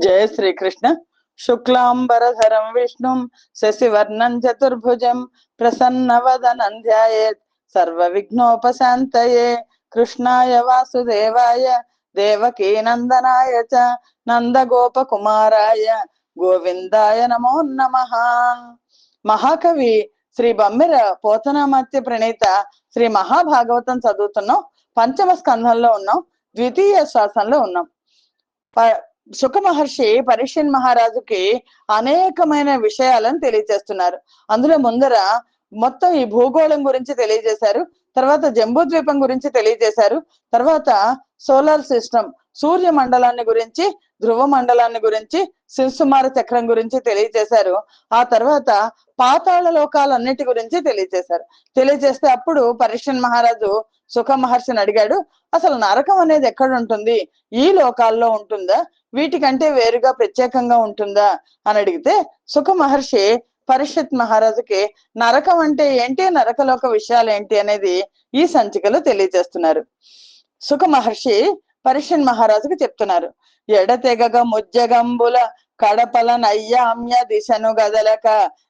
జయ శ్రీకృష్ణ. శుక్లాంబరధరం విష్ణుం శశివర్ణం చతుర్భుజం ప్రసన్నవదనం ధ్యాయేత్ సర్వ విఘ్నోపశాంతయే కృష్ణాయ వాసుదేవాయ. దేవకీ నందనాయ చ. నందగోప కుమారాయ గోవిందాయ నమో నమ. మహాకవి శ్రీ బమ్మెర పోతనామాత్య ప్రణీత శ్రీ మహాభాగవతం చదువుతున్నాం. పంచమ స్కంధంలో ఉన్నాం. ద్వితీయ శ్వాసంలో ఉన్నాం. సుఖ మహర్షి పరీక్షన్ మహారాజుకి అనేకమైన విషయాలను తెలియజేస్తున్నారు. అందులో ముందర మొత్తం ఈ భూగోళం గురించి తెలియజేశారు తర్వాత జంబూద్వీపం గురించి తెలియజేశారు తర్వాత సోలార్ సిస్టమ్ సూర్య మండలాన్ని గురించి ధ్రువ మండలాన్ని గురించి శివసుమార చక్రం గురించి తెలియజేశారు. ఆ తర్వాత పాతాళ లోకాలన్నిటి గురించి తెలియజేశారు. తెలియజేస్తే అప్పుడు పరిషన్ మహారాజు సుఖ మహర్షిని అడిగాడు అసలు నరకం అనేది ఎక్కడ ఉంటుంది? ఈ లోకాల్లో ఉంటుందా? వీటికంటే వేరుగా ప్రత్యేకంగా ఉంటుందా అని అడిగితే సుఖ మహర్షి పరిషత్ మహారాజుకి నరకం అంటే ఏంటి? నరకలోక విషయాలు ఏంటి? అనేది ఈ సంచికలో తెలియజేస్తున్నారు. సుఖ మహర్షి పరిషన్ మహారాజుకి చెప్తున్నారు. ఎడతెగగ ముజ్జగంబుల కడపల నయ్యామ్య దిశను గదలక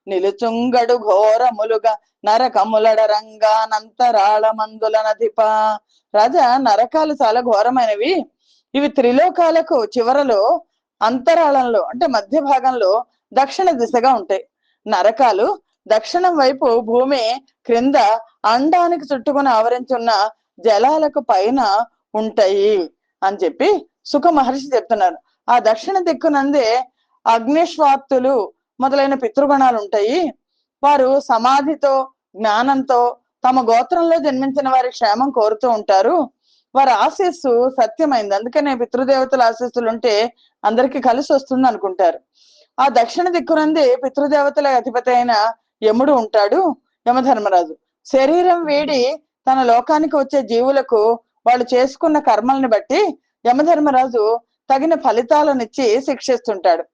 నిలుచుంగడు ఘోరములుగా నరకములడ రంగానంతరాళ మందుల నదిప. రాజా నరకాలు చాలా ఘోరమైనవి. ఇవి త్రిలోకాలకు చివరలో అంతరాళంలో అంటే మధ్య భాగంలో దక్షిణ దిశగా ఉంటాయి. నరకాలు దక్షిణం వైపు భూమి క్రింద అండానికి చుట్టుకుని ఆవరించున్న జలాలకు పైన ఉంటాయి అని చెప్పి సుఖ మహర్షి చెప్తున్నారు. ఆ దక్షిణ దిక్కునందే అగ్నిశ్వాప్తులు మొదలైన పితృగణాలు ఉంటాయి. వారు సమాధితో జ్ఞానంతో తమ గోత్రంలో జన్మించిన వారి క్షేమం కోరుతూ ఉంటారు. వారి ఆశీస్సు సత్యమైంది. అందుకనే పితృదేవతల ఆశీస్సులు ఉంటే అందరికి కలిసి వస్తుంది అనుకుంటారు. ఆ దక్షిణ దిక్కునంది పితృదేవతల అధిపతి అయిన యముడు ఉంటాడు యమధర్మరాజు. శరీరం వీడి తన లోకానికి వచ్చే జీవులకు వాళ్ళు చేసుకున్న కర్మల్ని బట్టి యమధర్మరాజు తగిన ఫలితాలనిచ్చి శిక్షిస్తుంటాడు.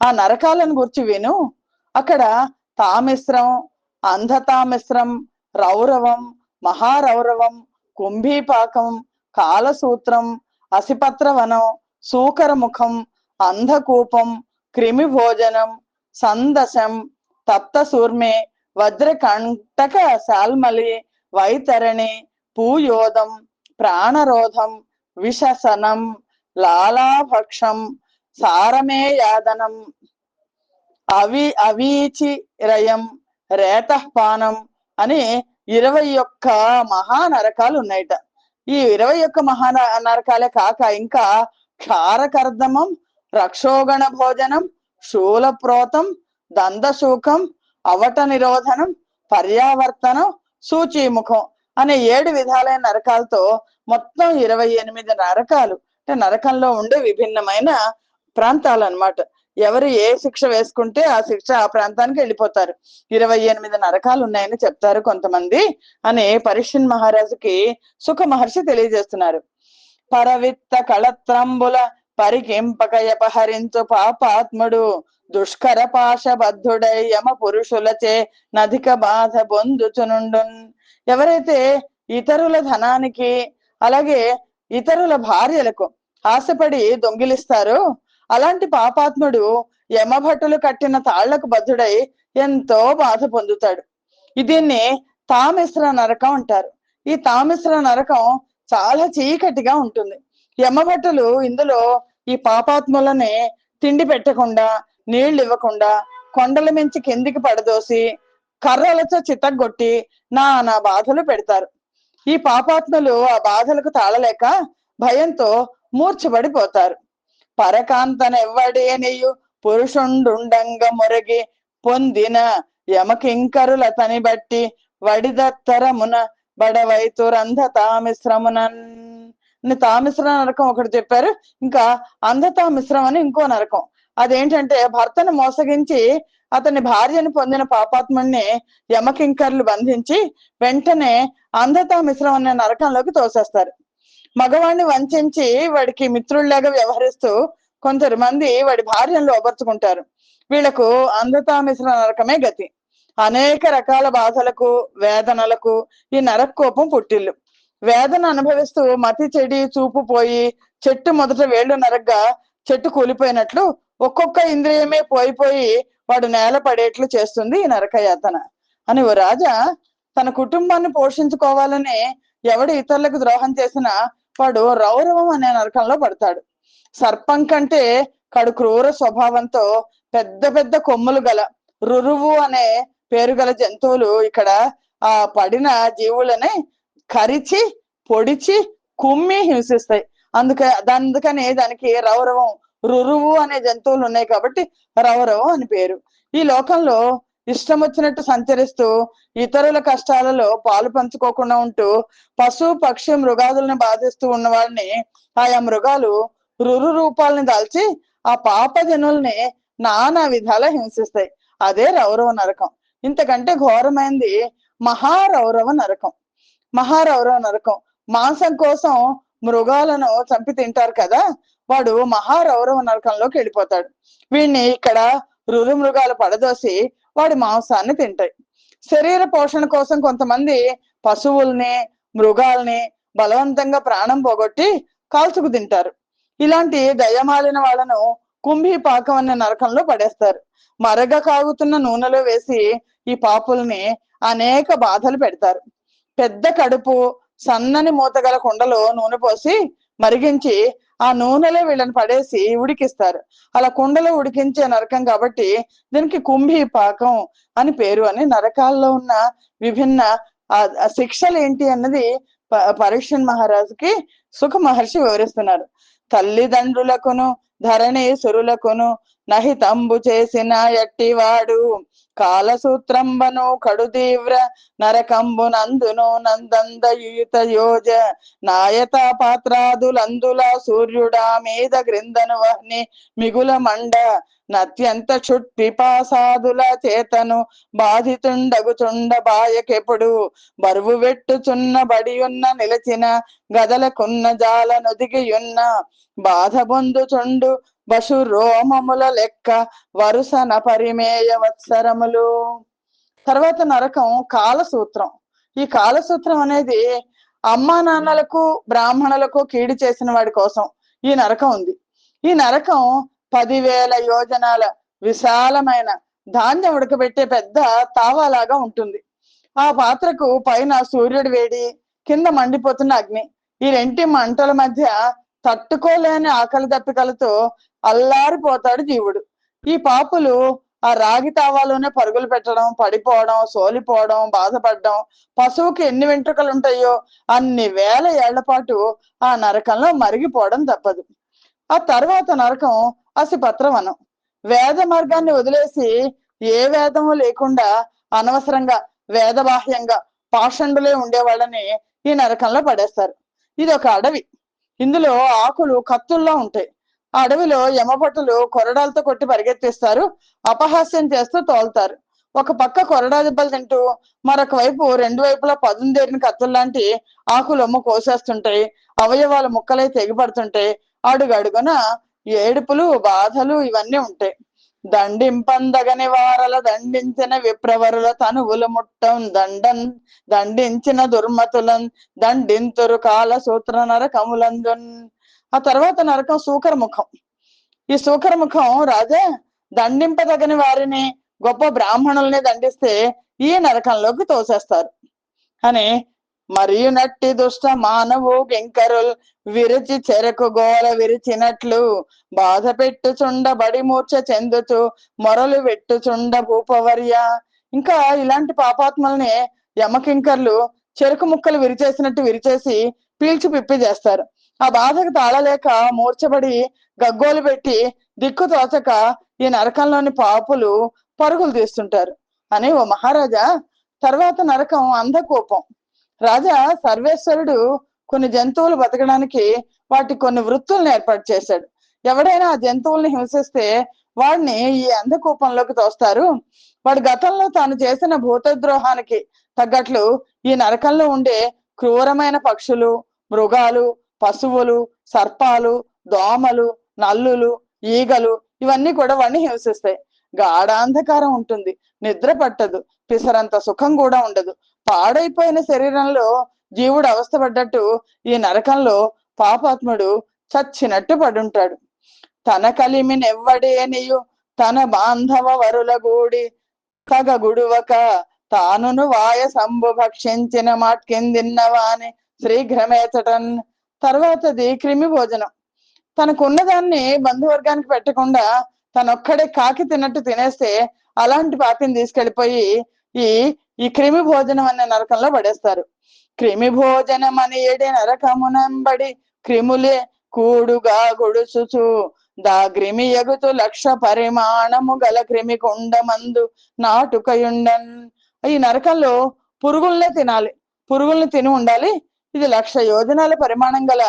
ఆ నరకాలను గురించి విను. అక్కడ తామిశ్రం అంధతామిశ్రం రౌరవం మహారౌరవం కుంభీపాకం కాలసూత్రం అసిపత్రవనం సూకరముఖం అంధకూపం క్రిమి భోజనం సందశం తప్త సూర్మే వజ్రకంటక శాల్మలి వైతరణి పూయోదం ప్రాణరోధం విషసనం లాలాభక్షం సారమేయాదనం అవి అవీచి రయం రేతపానం అని ఇరవై ఒక్క మహానరకాలు ఉన్నాయట ఈ ఇరవై ఒక్క మహా నరకాలే కాక ఇంకా క్షారకర్దమం రక్షోగణ భోజనం శూలప్రోతం దందశూకం అవట నిరోధనం పర్యావర్తనం సూచీముఖం అనే ఏడు విధాలైన నరకాలతో మొత్తం ఇరవై ఎనిమిది నరకాలు. అంటే నరకంలో ఉండే విభిన్నమైన ప్రాంతాలు అన్నమాట ఎవరు ఏ శిక్ష వేసుకుంటే ఆ శిక్ష ఆ ప్రాంతానికి వెళ్ళిపోతారు. ఇరవై ఎనిమిది నరకాలు ఉన్నాయని చెప్తారు కొంతమంది అని పరిషన్ మహారాజుకి సుఖ మహర్షి తెలియజేస్తున్నారు. పరవిత్త కళత్రంబుల పరికింపకయపహరించు పాపాత్ముడు దుష్కర పాశబద్ధుడై యమ పురుషులచే నధిక బాధ పొందుచునుండు ఎవరైతే ఇతరుల ధనానికి అలాగే ఇతరుల భార్యలకు ఆశపడి దొంగిలిస్తారో అలాంటి పాపాత్ముడు యమభటులు కట్టిన తాళ్ళకు బద్ధుడై ఎంతో బాధ పొందుతాడు. దీన్ని తామిశ్ర నరకం అంటారు. ఈ తామిశ్ర నరకం చాలా చీకటిగా ఉంటుంది. యమభటులు ఇందులో ఈ పాపాత్ములని తిండి పెట్టకుండా నీళ్ళు ఇవ్వకుండా కొండల మించి కిందికి పడదోసి కర్రలతో చితగ్గొట్టి నా నా బాధలు పెడతారు. ఈ పాపాత్ములు ఆ బాధలకు తాళలేక భయంతో మూర్ఛపడిపోతారు. పరకాంతనెవ్వడేనియు పురుషుండుండంగ మురగి పొందిన యమకింకరుల తని బట్టి వడిదత్తరమున బడవైతురంధ తామిశ్రమునన్ తామిశ్ర నరకం ఒకటి చెప్పారు. ఇంకా అంధతామిశ్రం అని ఇంకో నరకం. అదేంటంటే భర్తను మోసగించి అతని భార్యను పొందిన పాపాత్ముడిని యమకింకర్లు బంధించి వెంటనే అంధతామిశ్రం అనే నరకంలోకి తోసేస్తారు. మగవాణ్ణి వంచించి వాడికి మిత్రుల్లాగా వ్యవహరిస్తూ కొంతమంది వాడి భార్యను లోపరుచుకుంటారు వీళ్ళకు అంధతామిశ్ర నరకమే గతి. అనేక రకాల బాధలకు వేదనలకు ఈ నరకోపం పుట్టిల్లు. వేదన అనుభవిస్తూ మతి చెడి చూపు పోయి చెట్టు మొదట వేళ్ళు నరగ్గా చెట్టు కూలిపోయినట్లు ఒక్కొక్క ఇంద్రియమే పోయిపోయి వాడు నేల పడేట్లు చేస్తుంది ఈ నరకయాతన. అని ఓ రాజా తన కుటుంబాన్ని పోషించుకోవాలని ఎవడు ఇతరులకు ద్రోహం చేసినా వాడు రౌరవం అనే నరకంలో పడతాడు. సర్పం కంటే కడు క్రూర స్వభావంతో పెద్ద పెద్ద కొమ్ములు గల రురువు అనే పేరు గల జంతువులు ఇక్కడ ఆ పడిన జీవులని కరిచి పొడిచి కుమ్మి హింసిస్తాయి. అందుకే అందుకని దానికి రౌరవం రురువు అనే జంతువులు ఉన్నాయి కాబట్టి రౌరవం అని పేరు. ఈ లోకంలో ఇష్టం వచ్చినట్టు సంచరిస్తూ ఇతరుల కష్టాలలో పాలు పంచుకోకుండా ఉంటూ పశు పక్షి మృగాదులను బాధిస్తూ ఉన్న వారిని ఆయా మృగాలు రురు రూపాలని దాల్చి ఆ పాప జనుల్ని నానా విధాల హింసిస్తాయి. అదే రౌరవ నరకం. ఇంతకంటే ఘోరమైంది మహారౌరవ నరకం. మహారౌరవ నరకం. మాంసం కోసం మృగాలను చంపి తింటారు కదా వాడు మహారౌరవ నరకంలోకి వెళ్ళిపోతాడు. వీడిని ఇక్కడ రురు మృగాలు పడదోసి వాడి మాంసాన్ని తింటాయి. శరీర పోషణ కోసం కొంతమంది పశువుల్ని మృగాల్ని బలవంతంగా ప్రాణం పోగొట్టి కాల్చుకు తింటారు. ఇలాంటి దయమాలిన వాళ్ళను కుంభీ పాకం అనే నరకంలో పడేస్తారు. మరగ కాగుతున్న నూనెలో వేసి ఈ పాపుల్ని అనేక బాధలు పెడతారు. పెద్ద కడుపు సన్నని మూతగల కుండలో నూనె పోసి మరిగించి ఆ నూనెలో వీళ్ళని పడేసి ఉడికిస్తారు. అలా కుండలో ఉడికించే నరకం కాబట్టి దీనికి కుంభి పాకం అని పేరు అని నరకాల్లో ఉన్న విభిన్న శిక్షలు ఏంటి అన్నది ప- పరీక్షన్ మహారాజుకి సుఖ మహర్షి వివరిస్తున్నారు. తల్లిదండ్రులకును ధరణీసురులకును నహితంబు చేసిన ఎట్టివాడు కాలసూత్రంబను కడు తీవ్ర నరకంబు నందును నందందయుత యోజ నాయత పాత్రాదులందుల సూర్యుడా మీద గ్రిందను వహ్ని మిగుల మండ నత్యంత చుట్పిపాసాదుల చేతను బాధితుండగుచుండ బాయకెప్పుడు బరువు వెట్టుచున్న బడియున్న నిలచిన గదలకున్న జాల నొదిగియున్న బాధ పొందుచుండు బషు రోమముల లెక్క వరుసన పరిమేయ వత్సరములు. తర్వాత నరకం కాలసూత్రం. ఈ కాలసూత్రం అనేది అమ్మా నాన్నలకు బ్రాహ్మణులకు కీడి చేసిన వాడి కోసం ఈ నరకం ఉంది. ఈ నరకం పదివేల యోజనాల విశాలమైన ధాన్యం ఉడకబెట్టే పెద్ద తావాలాగా ఉంటుంది. ఆ పాత్రకు పైన సూర్యుడి వేడి కింద మండిపోతున్న అగ్ని. ఈ రెంటి మంటల మధ్య తట్టుకోలేని ఆకలి దప్పికలతో అల్లారిపోతాడు జీవుడు. ఈ పాపులు ఆ రాగి తావాలోనే పరుగులు పెట్టడం పడిపోవడం సోలిపోవడం బాధపడడం పశువుకి ఎన్ని వెంట్రుకలు ఉంటాయో అన్ని వేల ఏళ్ళ పాటు ఆ నరకంలో మరిగిపోవడం తప్పదు. ఆ తర్వాత నరకం అసిపత్రవనం. వేద మార్గాన్ని వదిలేసి ఏ వేదము లేకుండా అనవసరంగా వేదబాహ్యంగా పాషండులే ఉండేవాళ్ళని ఈ నరకంలో పడేస్తారు. ఇది ఒక అడవి. ఇందులో ఆకులు కత్తుల్లో ఉంటాయి. ఆ అడవిలో యమభటులు కొరడాలతో కొట్టి పరిగెత్తిస్తారు అపహాస్యం చేస్తూ తోలుతారు. ఒక పక్క కొరడా దెబ్బలు తింటూ మరొక వైపు రెండు వైపులా పదుందేరిన కత్తుల్లాంటి ఆకులొమ్మ కోసేస్తుంటాయి అవయవాలు ముక్కలై తెగిపడుతుంటాయి అడుగడుగున ఏడుపులు బాధలు ఇవన్నీ ఉంటాయి. దండింపందగని వారల దండించిన విప్రవరుల తనువులు ముట్టం దండం దండించిన దుర్మతులం దండింతురు కాల సూత్ర నరకములందున్. ఆ తర్వాత నరకం సూకర ముఖం ఈ సూకరముఖం రాజా దండింపదగని వారిని గొప్ప బ్రాహ్మణుల్ని దండిస్తే ఈ నరకంలోకి తోసేస్తారు. అని మరియు నట్టి దుష్ట మానవు కింకరుల్ విరిచి చెరకు గోల విరిచినట్లు బాధ పెట్టుచుండ బడి మూర్ఛ చెందుతూ మొరలు పెట్టుచుండ భూపవర్య. ఇంకా ఇలాంటి పాపాత్మల్ని యమకింకర్లు చెరుకు ముక్కలు విరిచేసినట్టు విరిచేసి పీల్చి పిప్పి చేస్తారు. ఆ బాధకు తాళలేక మూర్చబడి గగ్గోలు పెట్టి దిక్కు తోచక ఈ నరకంలోని పాపులు పరుగులు తీస్తుంటారు. అని ఓ మహారాజా తర్వాత నరకం అంధకోపం. రాజా సర్వేశ్వరుడు కొన్ని జంతువులు బతకడానికి వాటి కొన్ని వృత్తులను ఏర్పాటు చేశాడు. ఎవడైనా ఆ జంతువుల్ని హింసిస్తే వాడిని ఈ అంధకూపంలోకి తోస్తారు. వాడు గతంలో తాను చేసిన భూతద్రోహానికి తగ్గట్లు ఈ నరకంలో ఉండే క్రూరమైన పక్షులు మృగాలు పశువులు సర్పాలు దోమలు నల్లులు ఈగలు ఇవన్నీ కూడా వాడిని హింసిస్తాయి. గాఢాంధకారం ఉంటుంది. నిద్ర పట్టదు. పిసరంత సుఖం కూడా ఉండదు. పాడైపోయిన శరీరంలో జీవుడు అవస్థపడ్డట్టు ఈ నరకంలో పాపాత్ముడు చచ్చినట్టు పడుంటాడు. తన కలిమినెవ్వడేనియు తన బాంధవ వరుల గూడి కగ గుడువక తానును వాయ సంభు భక్షించిన మాట్కిందిన్నవాని శ్రీఘ్రమేచటన్ తర్వాతది క్రిమి భోజనం. తనకున్న దాన్ని బంధువర్గానికి పెట్టకుండా తనొక్కడే కాకి తిన్నట్టు తినేస్తే అలాంటి పాపిని తీసుకెళ్ళిపోయి ఈ ఈ క్రిమి భోజనం అనే నరకంలో పడేస్తారు. క్రిమి భోజనం అని ఏడే నరకమునంబడి క్రిములే కూడుగా గుడుచుచు దాగ్రిమి ఎగుతు లక్ష పరిమాణము గల క్రిమి కుండమందు నాటుకయుండన్. ఈ నరకంలో పురుగుల్నే తినాలి. పురుగుల్ని తిని ఉండాలి. ఇది లక్ష యోజనాల పరిమాణం గల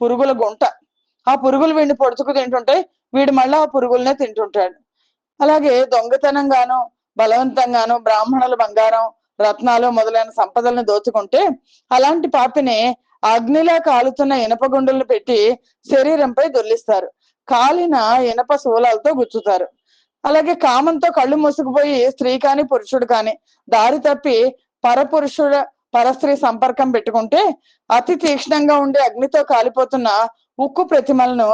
పురుగుల గుంట. ఆ పురుగులు వీడిని పొడుచుకు తింటుంటే వీడు మళ్ళీ ఆ పురుగులనే తింటుంటాడు. అలాగే దొంగతనంగాను బలవంతంగాను బ్రాహ్మణుల బంగారం రత్నాలు మొదలైన సంపదలను దోచుకుంటే అలాంటి పాపిని అగ్నిలా కాలుతున్న ఇనప గుండులను పెట్టి శరీరంపై దొర్లిస్తారు. కాలిన ఇనప శూలాలతో గుచ్చుతారు. అలాగే కామంతో కళ్ళు మూసుకుపోయి స్త్రీ కాని పురుషుడు కాని దారి తప్పి పరపురుషుడు పరస్త్రీ సంపర్కం పెట్టుకుంటే అతి తీక్ష్ణంగా ఉండే అగ్నితో కాలిపోతున్న ఉక్కు ప్రతిమలను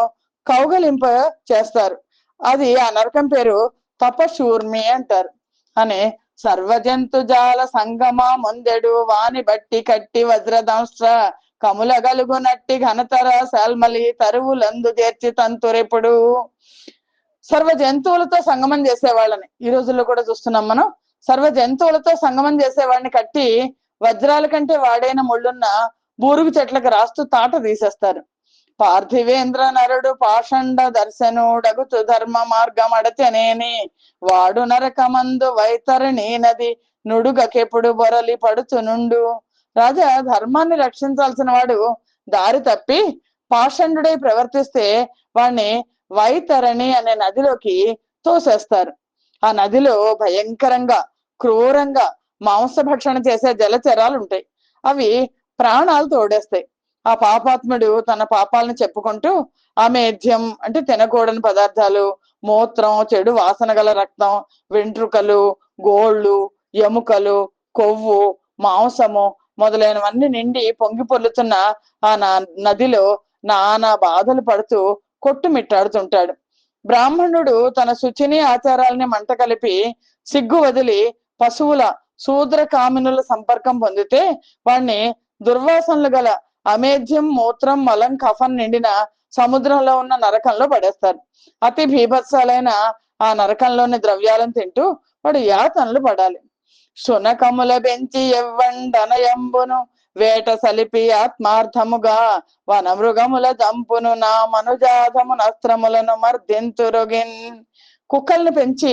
కౌగలింప చేస్తారు. అది ఆ నరకం పేరు తపశూర్మి అంటారు. అని సర్వజంతు జాల సంగమ ముందెడు వాని బట్టి కట్టి వజ్రదంస్ట్ర కముల గలుగు నట్టి ఘనతర శాల్మలి తరువులందు చేర్చి తంతురెప్పుడు. సర్వ జంతువులతో సంగమం చేసేవాళ్ళని ఈ రోజుల్లో కూడా చూస్తున్నాం మనం. సర్వ జంతువులతో సంగమం చేసేవాడిని కట్టి వజ్రాల కంటే వాడైన ముళ్ళున్న బూరుగు చెట్లకు రాస్తూ తాట తీసేస్తారు. పార్థివేంద్ర నరుడు పాషండ దర్శనుడగుతు ధర్మ మార్గం అడతనేని వాడు నరకమందు వైతరణి నది నుడుగకెప్పుడు బొరలి పడుచునుండు రాజా ధర్మాన్ని రక్షించాల్సిన వాడు దారి తప్పి పాషండుడై ప్రవర్తిస్తే వాణ్ణి వైతరణి అనే నదిలోకి తోసేస్తారు. ఆ నదిలో భయంకరంగా క్రూరంగా మాంసభక్షణ చేసే జలచరాలు ఉంటాయి అవి ప్రాణాలు తోడేస్తాయి ఆ పాపాత్ముడు తన పాపాలను చెప్పుకుంటూ అమేధ్యం అంటే తినకూడని పదార్థాలు మూత్రం చెడు వాసన గల రక్తం వెంట్రుకలు గోళ్ళు ఎముకలు కొవ్వు మాంసము మొదలైనవన్నీ నిండి పొంగి పొల్లుతున్న ఆ నా- నదిలో నానా బాధలు పడుతూ కొట్టుమిట్టాడుతుంటాడు. బ్రాహ్మణుడు తన శుచిని ఆచారాలని మంట కలిపి సిగ్గు వదిలి పశువుల శూద్ర కామినుల సంపర్కం పొందితే వాణ్ణి దుర్వాసనలు గల అమేధ్యం మూత్రం మలం కఫన్ నిండిన సముద్రంలో ఉన్న నరకంలో పడేస్తారు. అతి భీభత్సాలైన ఆ నరకంలోని ద్రవ్యాలను తింటూ వాడు యాతనలు పడాలి. శునకముల బెంచి ఎవ్వండనయంబును వేట సలిపి ఆత్మార్థముగా వనమృగముల జంపును నా మనుజాతము నస్త్రములను మర్దింతురుగిన్. కుక్కల్ని పెంచి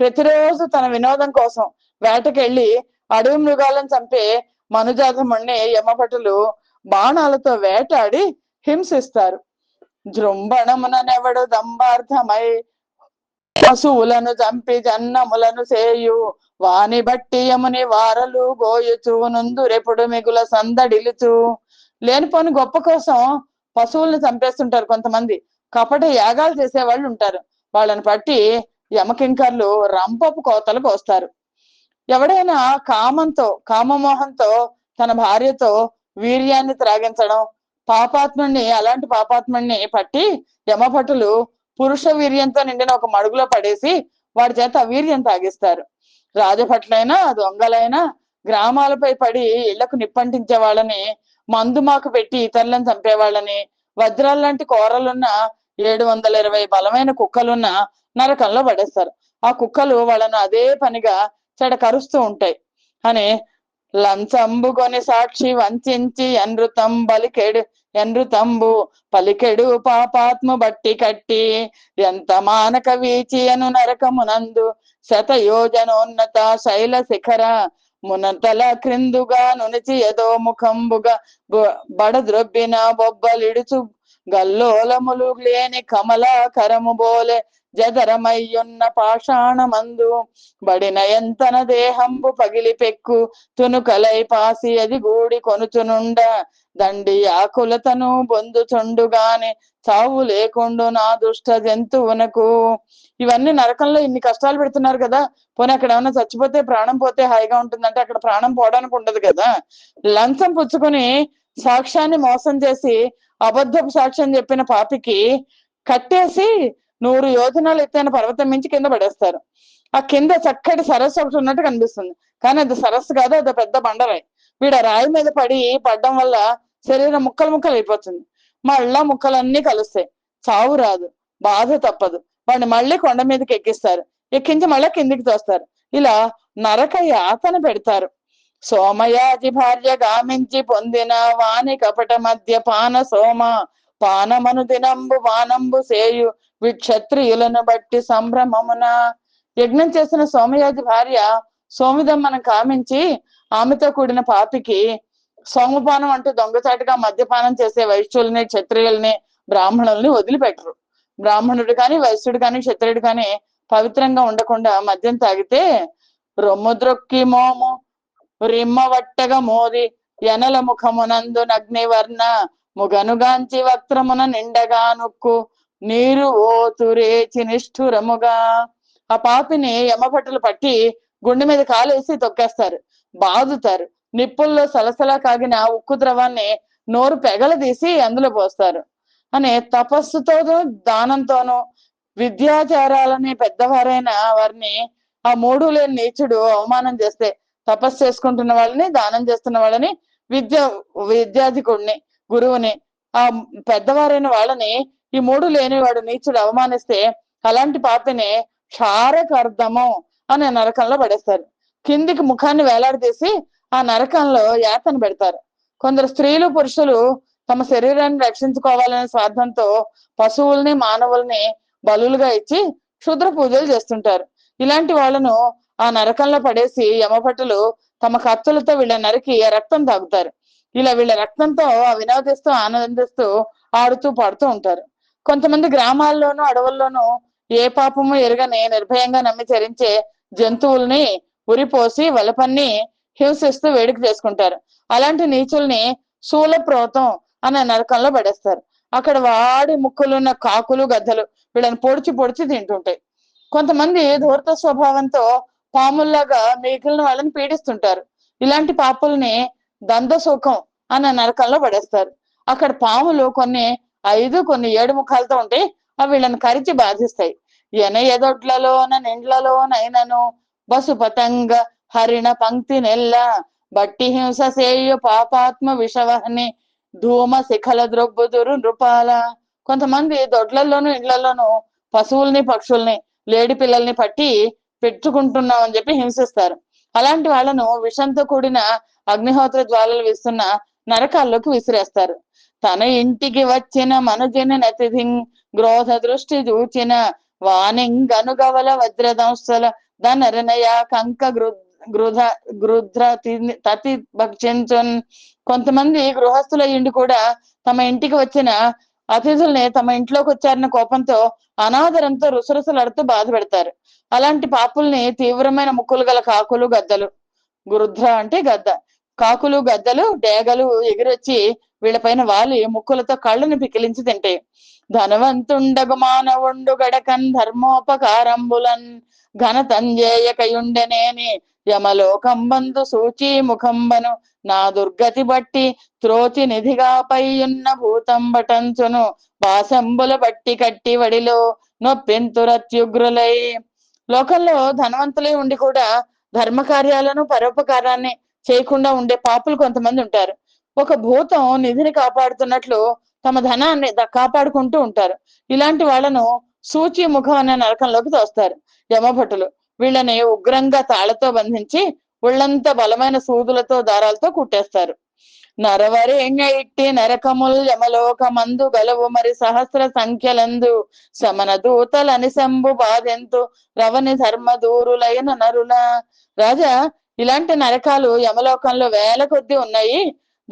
ప్రతిరోజు తన వినోదం కోసం వేటకెళ్ళి అడవి మృగాలను చంపే మనుజాతముణ్ణి యమభటులు బాణాలతో వేటాడి హింసిస్తారు. జృంభణముననెవడు దంబార్థమై పశువులను చంపి జన్నములను చేయు వాని బట్టి యముని వారలు గోయుచు రేపుడు మిగుల సందడిలుచు. లేనిపోని గొప్ప కోసం పశువులను చంపేస్తుంటారు కొంతమంది. కపట యాగాలు చేసే వాళ్ళు ఉంటారు. వాళ్ళని పట్టి యమకింకర్లు రంపపు కోతలకు వస్తారు. ఎవడైనా కామంతో కామమోహంతో తన భార్యతో వీర్యాన్ని త్రాగించడం పాపాత్ముణ్ణి అలాంటి పాపాత్ముణ్ణి పట్టి యమభటులు పురుష వీర్యంతో నిండిన ఒక మడుగులో పడేసి వాడి చేత వీర్యం తాగిస్తారు రాజభట్లైనా దొంగలైనా గ్రామాలపై పడి ఇళ్ళకు నిప్పంటించే వాళ్ళని మందు మాకు పెట్టి ఇతరులను చంపేవాళ్ళని వజ్రాల లాంటి కోరలున్న ఏడు వందల ఇరవై బలమైన కుక్కలున్న నరకంలో పడేస్తారు. ఆ కుక్కలు వాళ్ళను అదే పనిగా చెడ కరుస్తూ ఉంటాయి. అని లంచంబుకొని సాక్షి వంచించి ఎన్రుతం బలికెడు ఎన్రుతంబు పలికెడు పాపాత్మ బట్టి కట్టి ఎంత మానక వీచి అను నరకమునందు శత యోజనోన్నత శైల శిఖర మునతల క్రిందుగా నునిచి ఏదో ముఖంబుగా బడద్రొబ్బిన బొబ్బలిడుచు గల్లోలములు లేని కమలాకరము బోలే జదరమయ్యున్న పాషాణమందు బడిన ఎంతన దేహంబు పగిలి పెక్కు తునుకలై పాసి అది గూడి కొనుచునుండ దండి ఆకులతను బొందుచుండుగాని చావు లేకుండు నా దుష్ట జంతువునకు. ఇవన్నీ నరకంలో ఇన్ని కష్టాలు పెడుతున్నారు కదా పోనీ అక్కడ ఏమైనా చచ్చిపోతే ప్రాణం పోతే హాయిగా ఉంటుందంటే అక్కడ ప్రాణం పోవడానికి ఉండదు కదా. లంచం పుచ్చుకొని సాక్ష్యాన్ని మోసం చేసి అబద్ధపు సాక్ష్యం చెప్పిన పాపికి కట్టేసి నూరు యోజనాలు ఎత్తైన పర్వతం మించి కింద పడేస్తారు. ఆ కింద చక్కటి సరస్సు ఒకటి ఉన్నట్టు కనిపిస్తుంది. కానీ అది సరస్సు కాదు అది పెద్ద బండరాయి. వీడు ఆ రాయి మీద పడి పడడం వల్ల శరీరం ముక్కలు ముక్కలు అయిపోతుంది. మళ్ళా ముక్కలన్నీ కలుస్తాయి. చావు రాదు బాధ తప్పదు. వాడిని మళ్ళీ కొండ మీదకి ఎక్కిస్తారు. ఎక్కించి మళ్ళీ కిందికి తోస్తారు. ఇలా నరక యాతన పెడతారు. సోమయాజి భార్య గామించి పొందిన వాణి కపట మధ్య పాన సోమ. పానమను దినంబు వానంబు సేయు. విక్షత్రియులను బట్టి సంభ్రమమున యజ్ఞం చేసిన సోమయాజి భార్య సోమిదమ్మను కామించి ఆమెతో కూడిన పాపికి సోమపానం అంటూ దొంగచాటుగా మద్యపానం చేసే వైశ్యుల్ని క్షత్రియుల్ని బ్రాహ్మణుల్ని వదిలిపెట్టరు. బ్రాహ్మణుడు కానీ వైశ్యుడు కానీ క్షత్రియుడు కానీ పవిత్రంగా ఉండకుండా మద్యం తాగితే రొమ్ముద్రొక్కి మోము రిమ్మవట్టగా మోది ఎనల ముఖమునందు నగ్నివర్ణ ముగనుగాంచి వక్త్రమున నిండగా నొక్కు నీరు ఓతురేచి నిష్ఠురముగా ఆ పాపిని యమభటులు పట్టి గుండె మీద కాలేసి తొక్కేస్తారు. బాదుతారు. నిప్పుల్లో సలసలా కాగిన ఉక్కు ద్రవాన్ని నోరు పెగలదీసి అందులో పోస్తారు. అని తపస్సుతోనూ దానంతోనూ విద్యాచారాలని పెద్దవారైన వారిని ఆ మూడు లేని నీచుడు అవమానం చేస్తే తపస్సు చేసుకుంటున్న వాళ్ళని దానం చేస్తున్న వాళ్ళని విద్య విద్యాధికుడిని గురువుని ఆ పెద్దవారైన వాళ్ళని ఈ మూడు లేని వాడు నీచుడు అవమానిస్తే అలాంటి పాపిని క్షారకర్ధము అనే నరకంలో పడేస్తారు. కిందికి ముఖాన్ని వేలాడదీసి ఆ నరకంలో యాతన పెడతారు. కొందరు స్త్రీలు పురుషులు తమ శరీరాన్ని రక్షించుకోవాలనే స్వార్థంతో పశువుల్ని మానవుల్ని బలులుగా ఇచ్చి క్షుద్ర పూజలు చేస్తుంటారు. ఇలాంటి వాళ్ళను ఆ నరకంలో పడేసి యమపట్టులు తమ కత్తులతో వీళ్ళ నరికి రక్తం తాగుతారు. ఇలా వీళ్ళ రక్తంతో వినోదిస్తూ ఆనందిస్తూ ఆడుతూ పాడుతూ ఉంటారు. కొంతమంది గ్రామాల్లోనూ అడవుల్లోనూ ఏ పాపము ఎరగని నిర్భయంగా నమ్మి చరించే జంతువుల్ని ఉరిపోసి వలపన్ని హింసిస్తూ వేడుక చేసుకుంటారు. అలాంటి నీచుల్ని శూలప్రోతం అనే నరకంలో పడేస్తారు. అక్కడ వాడి ముక్కులున్న కాకులు గద్దలు వీళ్ళని పొడిచి పొడిచి తింటుంటాయి. కొంతమంది ధూర్త స్వభావంతో పాముల్లాగా మిగిలిన వాళ్ళని పీడిస్తుంటారు. ఇలాంటి పాపుల్ని దంద సుఖం అనే నరకంలో పడేస్తారు. అక్కడ పాములు కొన్ని ఐదు కొన్ని ఏడు ముఖాలతో ఉంటాయి అవి వీళ్ళని కరిచి బాధిస్తాయి. ఎన ఎదొడ్లలోన నిండ్లలోనైనను బసు పతంగ హరిణ పంక్తి నెల్ల బట్టి హింస సేయు పాపాత్మ విషవహని ధూమ శిఖల ద్రొబ్బుదురు నృపాల. కొంతమంది దొడ్లలోను ఇండ్లలోను పశువుల్ని పక్షుల్ని లేడి పిల్లల్ని పట్టి పెట్టుకుంటున్నాం అని చెప్పి హింసిస్తారు. అలాంటి వాళ్ళను విషంతో కూడిన అగ్నిహోత్ర జ్వాలలు విస్తున్న నరకాల్లోకి విసిరేస్తారు. తన ఇంటికి వచ్చిన మనుజని నతిథి గ్రోధ దృష్టి చూచిన వాణింగనుగవల వజ్రదంశల ధనరణయ కంక గృధ గృధ్ర తతి భక్షించున్. కొంతమంది గృహస్థుల ఇండి కూడా తమ ఇంటికి వచ్చిన అతిథుల్ని తమ ఇంట్లోకి వచ్చారన్న కోపంతో అనాదరంతో రుసరుసలాడుతూ బాధ పెడతారు. అలాంటి పాపుల్ని తీవ్రమైన ముక్కులు గల కాకులు గద్దలు. గురుధ్ర అంటే గద్ద. కాకులు గద్దలు డేగలు ఎగిరొచ్చి వీళ్ళపైన వాలి ముక్కులతో కళ్ళను పికిలించి తింటాయి ధనవంతుండగు మానవుండు గడకన్ ధర్మోపకారంబులన్ ఘనతంజేయకయుండెనేని యమలోకంబందు సూచి ముఖంబను నా దుర్గతి బట్టి త్రోచి నిధిగా పైయున్న భూతం బటంచును బాసంబుల బట్టి కట్టి వడిలో నొప్పెంతురత్యుగ్రులై. లోకంలో ధనవంతులై ఉండి కూడా ధర్మ కార్యాలను పరోపకారాన్ని చేయకుండా ఉండే పాపులు కొంతమంది ఉంటారు. ఒక భూతం నిధిని కాపాడుతున్నట్లు తమ ధనాన్ని కాపాడుకుంటూ ఉంటారు. ఇలాంటి వాళ్ళను సూచి ముఖం అనే నరకంలోకి తోస్తారు. యమభటులు వీళ్ళని ఉగ్రంగా తాళతో బంధించి ఒళ్ళంత బలమైన సూదులతో దారాలతో కుట్టేస్తారు. నరవరేణ్య ఇట్టి నరకముల్ యమలోక మందు గలవు మరి సహస్ర సంఖ్యలందు శమన దూతలని శంభు బాధెంతు రవని ధర్మ దూరులైన నరుల. రాజా ఇలాంటి నరకాలు యమలోకంలో వేల కొద్దీ ఉన్నాయి.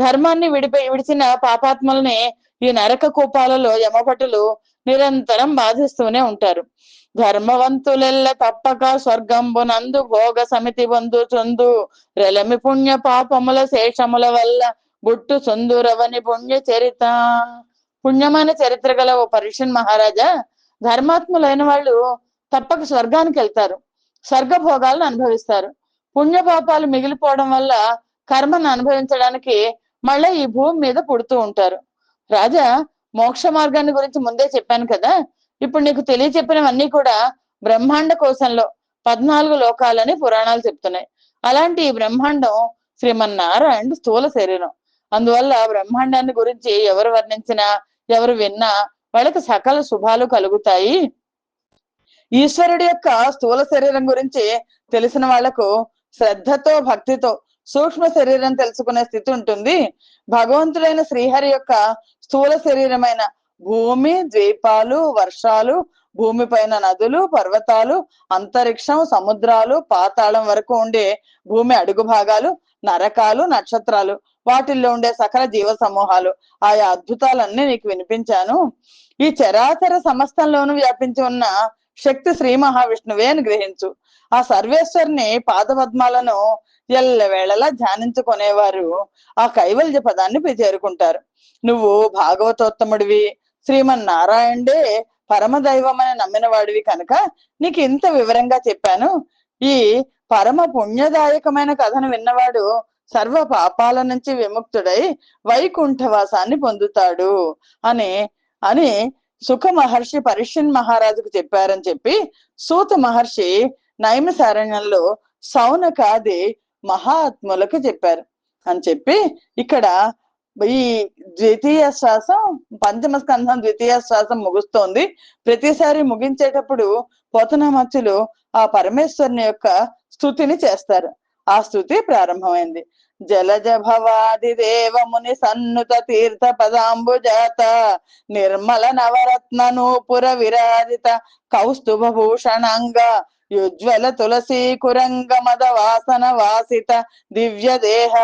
ధర్మాన్ని విడిపి విడిచిన పాపాత్ముల్ని ఈ నరక కూపాలలో యమభటులు నిరంతరం బాధిస్తూనే ఉంటారు. ధర్మవంతులెల్ల తప్పక స్వర్గంబునందు భోగ సమితి బంధు చందు. రెలమి పుణ్య పాపముల శేషముల వల్ల బుట్టు చందురవని పుణ్య చరిత. పుణ్యమైన చరిత్ర గల ఓ పరీక్షన్ మహారాజా ధర్మాత్ములైన వాళ్ళు తప్పక స్వర్గానికి వెళ్తారు. స్వర్గ భోగాలను అనుభవిస్తారు. పుణ్యపాపాలు మిగిలిపోవడం వల్ల కర్మను అనుభవించడానికి మళ్ళీ ఈ భూమి మీద పుడుతూ ఉంటారు. రాజా మోక్ష మార్గాన్ని గురించి ముందే చెప్పాను కదా? ఇప్పుడు నీకు తెలియచెప్పినవన్నీ కూడా బ్రహ్మాండ కోశంలో పద్నాలుగు లోకాలని పురాణాలు చెప్తున్నాయి. అలాంటి ఈ బ్రహ్మాండం శ్రీమన్నారాయణ స్థూల శరీరం. అందువల్ల బ్రహ్మాండాన్ని గురించి ఎవరు వర్ణించినా ఎవరు విన్నా వాళ్ళకి సకల శుభాలు కలుగుతాయి. ఈశ్వరుడి యొక్క స్థూల శరీరం గురించి తెలిసిన వాళ్ళకు శ్రద్ధతో భక్తితో సూక్ష్మ శరీరం తెలుసుకునే స్థితి ఉంటుంది. భగవంతుడైన శ్రీహరి యొక్క స్థూల శరీరమైన భూమి ద్వీపాలు వర్షాలు భూమిపైన నదులు పర్వతాలు అంతరిక్షం సముద్రాలు పాతాళం వరకు ఉండే భూమి అడుగు భాగాలు నరకాలు నక్షత్రాలు. వాటిల్లో ఉండే సకల జీవ సమూహాలు. ఆయా అద్భుతాలన్నీ నీకు వినిపించాను. ఈ చరాచర సమస్తంలోనూ వ్యాపించి ఉన్న శక్తి శ్రీ మహావిష్ణువే అని గ్రహించు. ఆ సర్వేశ్వరుని పాదపద్మాలను ఎల్లవేళలా ధ్యానించుకునేవారు. ఆ కైవల్య పదాన్ని చేరుకుంటారు. నువ్వు భాగవతోత్తముడివి శ్రీమన్నారాయణుడే పరమదైవమని నమ్మిన వాడివి కనుక నీకు ఇంత వివరంగా చెప్పాను. ఈ పరమ పుణ్యదాయకమైన కథను విన్నవాడు సర్వ పాపాల నుంచి విముక్తుడై వైకుంఠవాసాన్ని పొందుతాడు అని అని సుఖ మహర్షి పరిషన్ మహారాజుకు చెప్పారని చెప్పి సూత మహర్షి నైమసారణ్యంలో సౌనకాది మహాత్ములకు చెప్పారు. అని చెప్పి ఇక్కడ ఈ ద్వితీయ శ్వాసం పంచమ స్కంధం ద్వితీయ శ్వాసం ముగుస్తోంది. ప్రతిసారి ముగించేటప్పుడు పోతనమచ్చులు ఆ పరమేశ్వరుని యొక్క స్థుతిని చేస్తారు. ఆ స్థుతి ప్రారంభమైంది. జలజ భవాది దేవముని సన్నుత తీర్థ పదాంబుజాత నిర్మల నవరత్న నూపుర విరాజిత కౌస్తుభ భూషణంగా యుజ్వల తులసీ కురంగ మద వాసన వాసిత దివ్య దేహ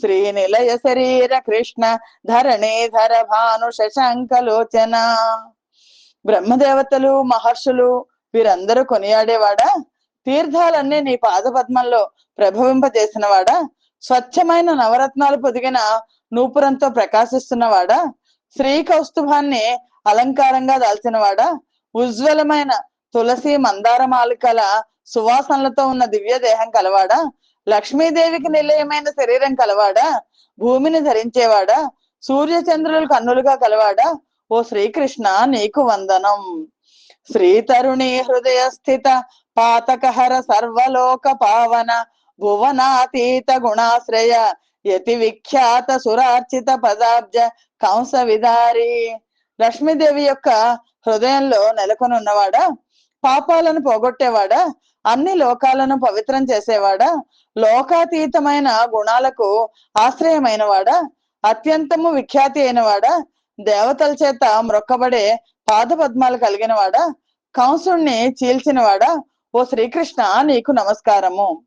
శ్రీనిలయ శరీర కృష్ణ ధరణీధర భాను శశాంకలోచన బ్రహ్మదేవతలు మహర్షులు వీరందరూ కొనియాడేవాడా? తీర్థాలన్నీ నీ పాదపద్మంలో ప్రభవింపజేసినవాడా? స్వచ్ఛమైన నవరత్నాలు పొదిగిన నూపురంతో ప్రకాశిస్తున్నవాడా? శ్రీ కౌస్తుభాన్ని అలంకారంగా దాల్చినవాడా? ఉజ్వలమైన తులసి మందార మాలికల సువాసనలతో ఉన్న దివ్య దేహం కలవాడా? లక్ష్మీదేవికి నిలయమైన శరీరం కలవాడా? భూమిని ధరించేవాడా? సూర్యచంద్రులు కన్నులుగా కలవాడా? ఓ శ్రీకృష్ణ నీకు వందనం. శ్రీతరుణి హృదయ స్థిత పాతకహర సర్వలోక పావన భువనాతీత గుణాశ్రయ యతి విఖ్యాత సురార్చిత పదాబ్జ కంస విధారి లక్ష్మీదేవి యొక్క హృదయంలో నెలకొని ఉన్నవాడా? పాపాలను పోగొట్టేవాడా? అన్ని లోకాలను పవిత్రం చేసేవాడా? లోకాతీతమైన గుణాలకు ఆశ్రయమైనవాడా? అత్యంతము విఖ్యాతి అయినవాడా? దేవతల చేత మ్రొక్కబడే పాద పద్మాలు కలిగిన కంసుణ్ణి చీల్చినవాడా? ఓ శ్రీకృష్ణ నీకు నమస్కారము.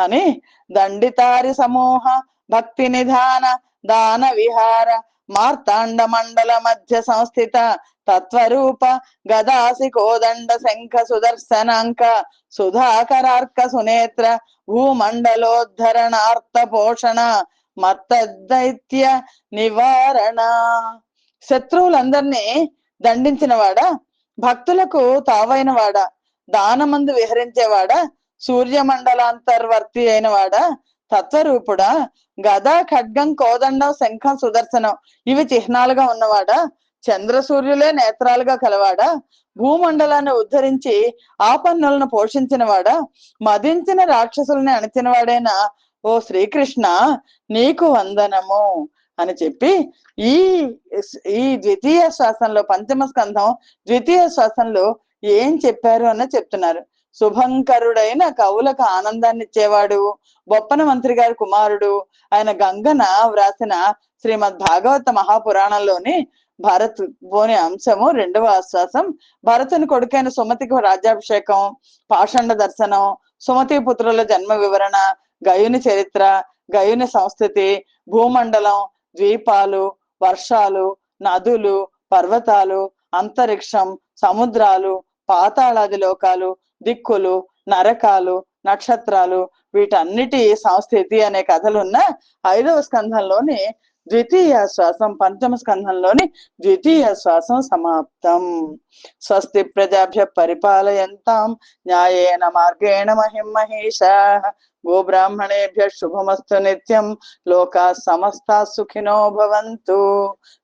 అని దండితారి సమూహ భక్తి నిధాన దాన విహార మార్తాండ మండల మధ్య సంస్థిత తత్వరూప గదాసి కోదండ శంఖ సుదర్శనాంక సుధాకరార్క సునేత్ర భూమండలోద్ధరణార్త పోషణ మత్తదైత్య నివారణ. శత్రువులందరినీ దండించినవాడా? భక్తులకు తావైనవాడా? దానమందు విహరించేవాడా? సూర్యమండలాంతర్వర్తి అయినవాడా? తత్వరూపుడా? గద ఖడ్గం కోదండం శంఖం సుదర్శనం ఇవి చిహ్నాలుగా ఉన్నవాడా? చంద్ర సూర్యులే నేత్రాలుగా కలవాడా? భూమండలాన్ని ఉద్ధరించి ఆపన్నులను పోషించినవాడా? మదించిన రాక్షసుల్ని అణిచినవాడైనా? ఓ శ్రీకృష్ణ నీకు వందనము అని చెప్పి ఈ ఈ ద్వితీయ శ్వాసంలో పంచమ స్కంధం ద్వితీయ శ్వాసంలో ఏం చెప్పారు అన్న చెప్తున్నారు. శుభంకరుడైన కవులకు ఆనందాన్ని ఇచ్చేవాడు బొప్పన మంత్రి గారి కుమారుడు. ఆయన గంగన వ్రాసిన శ్రీమద్ భాగవత మహాపురాణంలోని భరత్ పోని అంశము రెండవ ఆశ్వాసం భరతుని కొడుకైన సుమతికి రాజ్యాభిషేకం పాషండ దర్శనం సుమతి పుత్రుల జన్మ వివరణ గయుని చరిత్ర గయుని సంస్కృతి భూమండలం ద్వీపాలు వర్షాలు నదులు పర్వతాలు అంతరిక్షం సముద్రాలు పాతాళాది లోకాలు దిక్కులు నరకాలు నక్షత్రాలు వీటన్నిటి సంస్థితి అనే కథలున్న ఐదవ స్కంధంలోని ద్వితీయ శ్వాసం పంచమ స్కంధంలోని ద్వితీయ శ్వాసం సమాప్తం. స్వస్తి ప్రజాభ్య పరిపాలయంతాం న్యాయేన మార్గేణ మహిం మహేషా గోబ్రాహ్మణేభ్య శుభమస్తు నిత్యం లోకా సమస్త సుఖినో భవంతు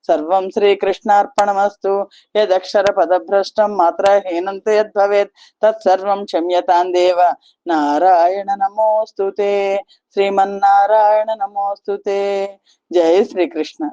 సర్వం శ్రీకృష్ణార్పణమస్తు యదక్షర పదభ్రష్టం మాత్ర హీనంత యద్భవేత్ తత్సర్వం క్షమ్యతాం దేవ నారాయణ నమోస్తుతే శ్రీమన్నారాయణ నమోస్తుతే జై శ్రీకృష్ణ